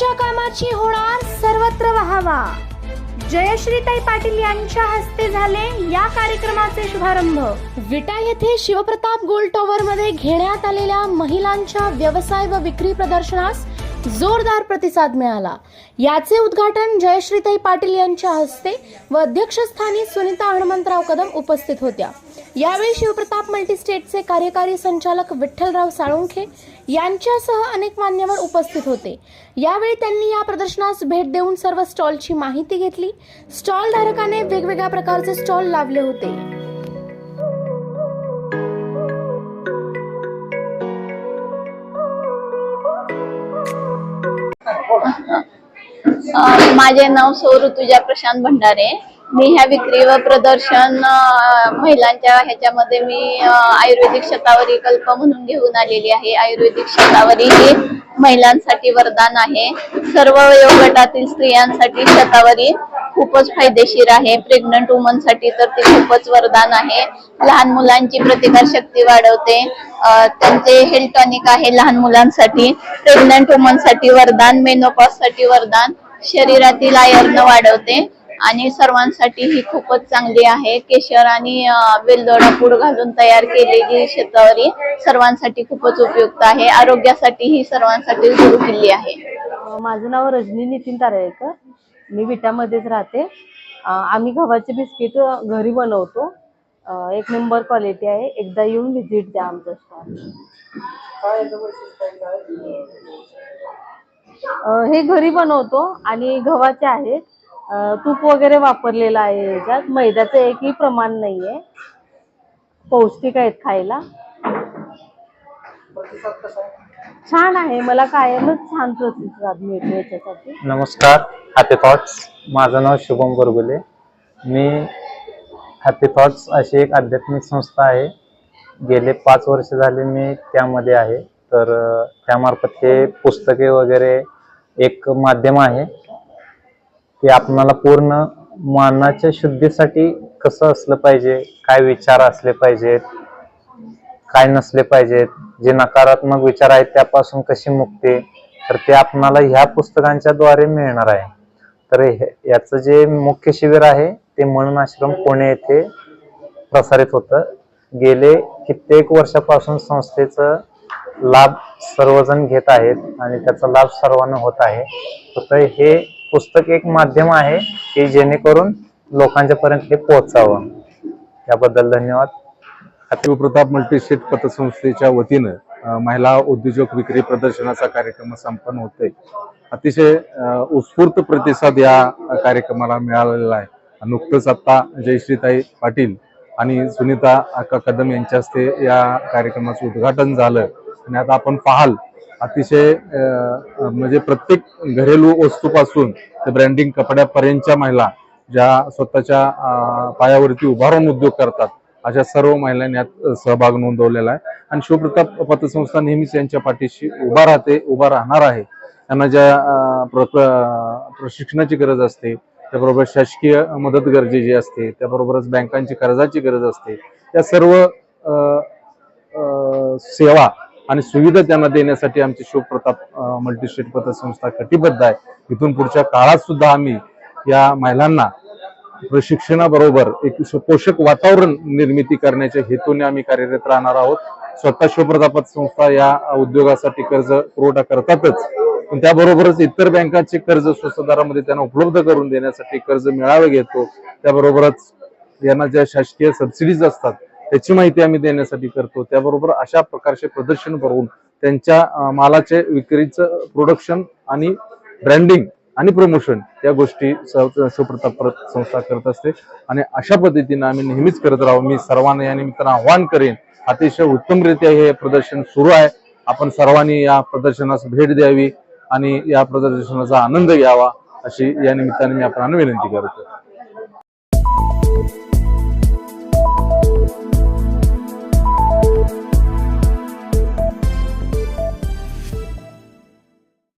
कामाची होणार सर्वत्र व्हावा. जयश्रीताई पाटील यांच्या हस्ते झाले या कार्यक्रमाचे शुभारंभ. विटा येथे शिवप्रताप गोल्ड टॉवर मध्ये घेण्यात आलेल्या महिलांच्या व्यवसाय व विक्री प्रदर्शनास जोरदार प्रतिसाद मिळाला. याचे उद्घाटन जयश्रीताई पाटील यांच्या हस्ते व अध्यक्षस्थानी सुनीता हनुमंतराव कदम उपस्थित होत्या. यावेळी शिवप्रताप मल्टीस्टेटचे कार्यकारी संचालक विठ्ठलराव साळुंखे यांच्यासह अनेक मान्यवर उपस्थित होते. यावेळी त्यांनी या प्रदर्शनास भेट देऊन सर्व स्टॉलची माहिती घेतली. स्टॉल धारकाने वेगवेगळ्या प्रकारचे स्टॉल लावले होते. माझे नाव सौ ऋतुजा प्रशांत भंडारे. मी ह्या विक्री व प्रदर्शन महिलांच्या ह्याच्यामध्ये मी आयुर्वेदिक शतावरी कल्प म्हणून घेऊन आलेली आहे. आयुर्वेदिक शतावरी ही महिलांसाठी वरदान आहे. सर्व वयोगटातील स्त्रियांसाठी शतावरी खूपच फायदेशीर आहे. प्रेग्नंट वुमनसाठी तर ते खूपच वरदान आहे. लहान मुलांची प्रतिकार शक्ती वाढवते. त्यांचे हेल्थ टॉनिक आहे लहान मुलांसाठी. प्रेग्नंट वुमनसाठी वरदान मेनोपॉजसाठी वरदान. शरीरातील आयर्न वाढवते. आणि सर्वांसाठी ही खूपच चांगली आहे. केशर आणि वेलदोडा पूड घालून तयार केलेली शेतावरी सर्वांसाठी खूपच उपयुक्त आहे. आरोग्यासाठी ही सर्वांसाठी सुरू किल्ली आहे. माझं नाव रजनी नितीन तारळेकर. मी विट्यामध्येच राहते. आम्ही गव्हाचे बिस्किट घरी बनवतो. एक नंबर क्वालिटी आहे. एकदा येऊन व्हिजिट द्या आमच्या स्टॉल. हे घरी बनवतो आणि गव्हाचे आहेत. अ, तूप वगैरे वापरलेलं आहे ह्याच्यात मैद्याचं एकही प्रमाण नाहीये. पौष्टिक आहेत खायला. छान आहे. मला कायमच छान प्रतिसाद मिळतो याच्यासाठी. नमस्कार हॅपी थॉट्स माझं नाव शुभम गोरगुले मी हॅपी थॉट्स अशी एक आध्यात्मिक संस्था आहे. गेले पाच वर्ष झाले मी त्यामध्ये आहे. तर त्यामार्फत हे पुस्तके वगैरे एक माध्यम आहे. ते आपणाला पूर्ण मानाच्या शुद्धीसाठी कसं असलं पाहिजे काय विचार असले पाहिजेत काय नसले पाहिजेत जे नकारात्मक विचार आहेत त्यापासून कशी मुक्ती? तर ते आपणाला ह्या पुस्तकांच्या द्वारे मिळणार आहे. तर हे- याचं जे मुख्य शिबिर आहे ते म्हणून आश्रम पुणे येथे प्रसारित होतं. गेले कित्येक वर्षापासून संस्थेचं लाभ सर्वजण घेत आहेत आणि त्याचा लाभ सर्वांना होत आहे. फक्त हे पुस्तक एक माध्यम आहे की जेणेकरून लोकांच्या पर्यंत हे पोहोचावं. याबद्दल धन्यवाद. शिवप्रताप मल्टीस्टेट पतसंस्थेच्या वतीनं महिला उद्योजक विक्री प्रदर्शनाचा कार्यक्रम संपन्न होतोय. अतिशय उत्स्फूर्त प्रतिसाद या कार्यक्रमाला मिळालेला आहे. नुकतंच आत्ता जयश्रीताई पाटील आणि सुनीता अक्का कदम यांच्या हस्ते या कार्यक्रमाचं उद्घाटन झालं. आणि आता आपण पाहाल अतिशय म्हणजे प्रत्येक घरेलू वस्तूपासून ते ब्रँडिंग कपड्यापर्यंतच्या महिला ज्या स्वतःच्या पायावरती उभारून उद्योग करतात अशा सर्व महिलांनी यात सहभाग नोंदवलेला आहे. आणि शिवप्रताप पतसंस्था नेहमीच यांच्या पाठीशी उभा राहते उभा राहणार आहे. त्यांना ज्या प्रशिक्षणाची गरज असते त्याबरोबर शासकीय मदत गरजेची असते त्याबरोबरच बँकांची कर्जाची गरज असते. या सर्व सेवा आणि सुविधा त्यांना देण्यासाठी आमची शिवप्रताप मल्टीस्टेट पतसंस्था कटिबद्ध आहे. इथून पुढच्या काळात सुद्धा आम्ही या महिलांना प्रशिक्षणाबरोबर एक पोषक वातावरण निर्मिती करण्याच्या हेतूने आम्ही कार्यरत राहणार आहोत. स्वतः शिवप्रतापत संस्था या उद्योगासाठी कर्ज पुरवठा करतातच. पण त्याबरोबरच इतर बँकांचे कर्ज स्वस्त दरामध्ये त्यांना उपलब्ध करून देण्यासाठी कर्ज मेळावे घेतो. त्याबरोबरच यांना ज्या शासकीय सबसिडीज असतात त्याची माहिती आम्ही देण्यासाठी करतो. त्याबरोबर अशा प्रकारचे प्रदर्शन करून त्यांच्या मालाचे विक्रीचं प्रोडक्शन आणि ब्रँडिंग आणि प्रमोशन या गोष्टी सुप्रताप संस्था करत असते. आणि अशा पद्धतीने आम्ही नेहमीच करत राहू. मी सर्वांना या निमित्तानं आव्हान करेन. अतिशय उत्तमरित्या हे प्रदर्शन सुरू आहे. आपण सर्वांनी या प्रदर्शनास भेट द्यावी आणि या प्रदर्शनाचा आनंद घ्यावा अशी या निमित्ताने मी आपण विनंती करतो